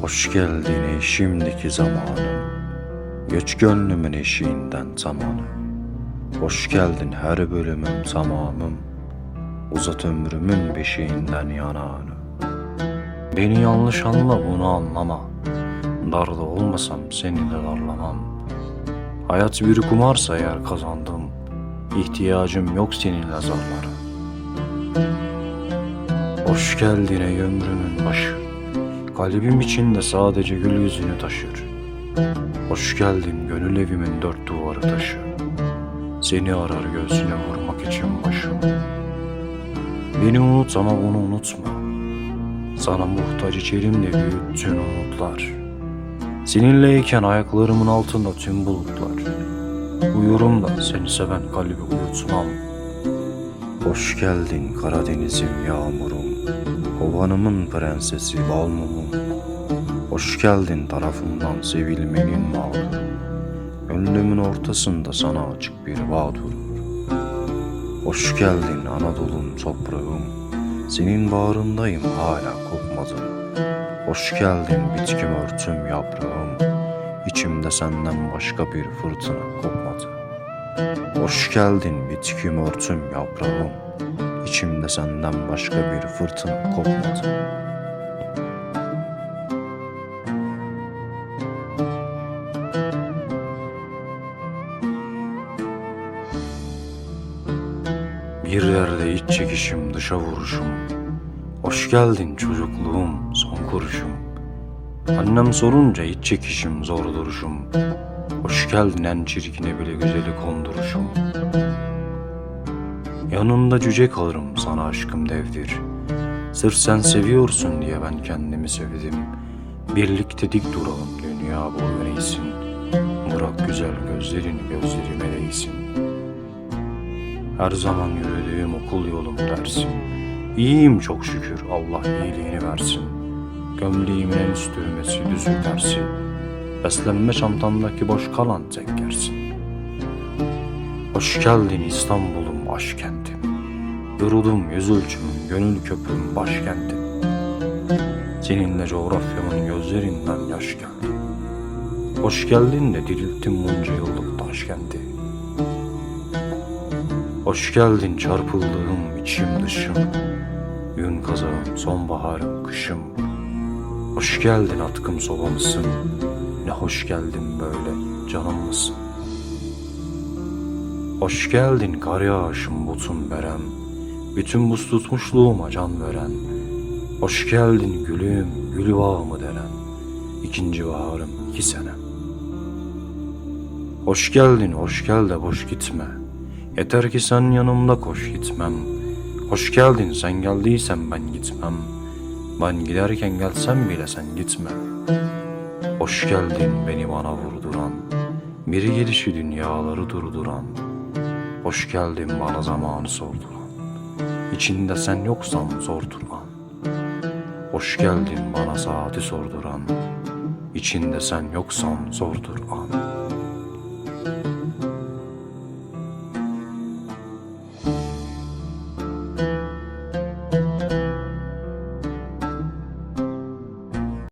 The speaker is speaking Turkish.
Hoş geldin ey şimdiki zamanım. Göç gönlümün eşiğinden zamanı Hoş geldin her bölümüm tamamım Uzat ömrümün beşiğinden yanağını. Beni yanlış anla bunu anlama. Darda olmasam seni de darlamam. Hayat bir kumarsa eğer kazandım. İhtiyacım yok seninle zarlara. Hoş geldin ey ömrümün başı Kalbim içinde sadece gül yüzünü taşır. Hoş geldin gönül evimin dört duvarı taşı. Seni arar göğsüne vurmak için başım. Beni unut ama bunu unutma. Sana muhtaç içerimde büyüttün umutlar. Seninleyken ayaklarımın altında tüm bulutlar. Uyurum da seni seven kalbi uyutmam. Hoş geldin Karadeniz'im yağmurum Kovanımın prensesi bal mumum Hoş geldin tarafımdan sevilmenin mağduru Gönlümün ortasında sana açık bir bağ durur Hoş geldin Anadolu'm toprağım. Senin bağrındayım hala kopmadım Hoş geldin bitkim örtüm yaprağım. İçimde senden başka bir fırtına kopmadı. Hoş geldin bitkim örtüm yaprağım İçimde senden başka bir fırtına kopmadı. Bir yerde iç çekişim dışa vuruşum. Hoş geldin çocukluğum son kuruşum. Annem sorunca iç çekişim zor duruşum. Hoş geldin en çirkine bile güzeli konduruşum Yanında cüce kalırım sana aşkım devdir. Sırf sen seviyorsun diye ben kendimi sevdim. Birlikte dik duralım dünya boyu neysin Bırak güzel gözlerini gözlerime değsin. Her zaman yürüdüğüm okul yolum dersin. İyiyim çok şükür Allah iyiliğini versin. Gömleğimin en üst düğmesi düzü tersi Beslenme çantamdaki boş kalan tek yersin Hoş geldin İstanbul'um başkentim Yoruldum yüz ölçümüm gönül köpüğüm başkentim Seninle coğrafyamın gözlerinden yaş geldi. Hoş geldin de dirilttim bunca yıllık taşkenti. Hoş geldin çarpıldığım içim dışım. Gün kazağım sonbaharım kışım. Hoş geldin atkım sobamısın Ne hoş geldin böyle canım mısın Hoş geldin kar yağışım butun berem. Bütün buz tutmuşluğuma can veren. Hoş geldin gülüm gül bağımı denen. İkinci baharım iki sene. Hoş geldin hoş gel de boş gitme. Yeter ki sen yanımda koş gitmem. Hoş geldin sen geldiysen ben gitmem. Ben giderken gelsem bile sen gitme. Hoş geldin beni bana vurduran. Bir gelişi dünyaları durduran Hoş geldin bana zamanı sorduran İçinde sen yoksan zor duran Hoş geldin bana saati sorduran. İçinde sen yoksan zordur an